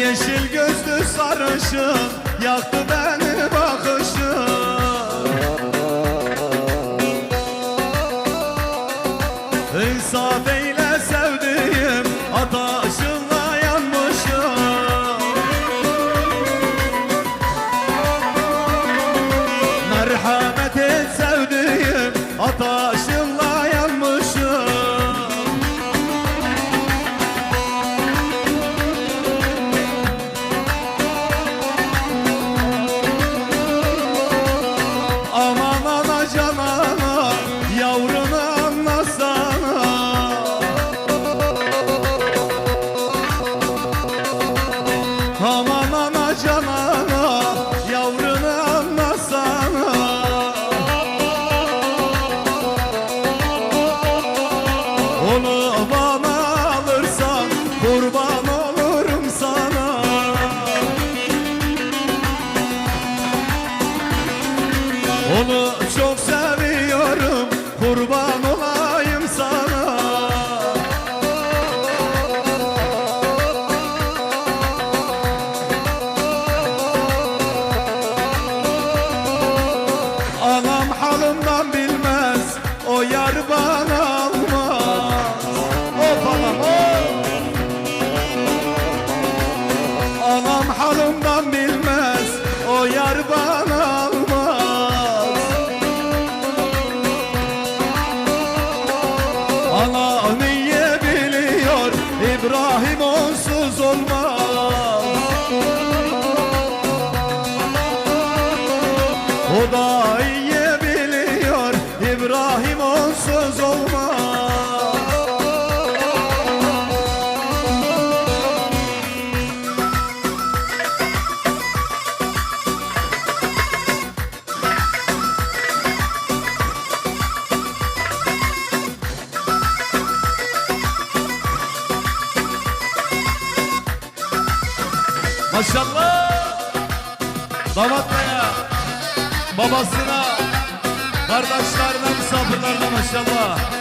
Yeşil gözlü sarışın Yaktı beni bakışın. İnsaf eyle sevdiğim Ataşınla Merhamet et sevdiğim Aman ana canana Yavrunu anlasana. Onu bana alırsan Kurban olurum sana. Onu çok seviyorum Kurban O yar bana almaz. Of anam of Anam halımdan bilmez O yar bana almaz. Ana niye biliyor İbrahim onsuz olmaz. O da İbrahim onsuz olmaz Maşallah. Damat baya Babasına Kardeşlerine misafirlerine maşallah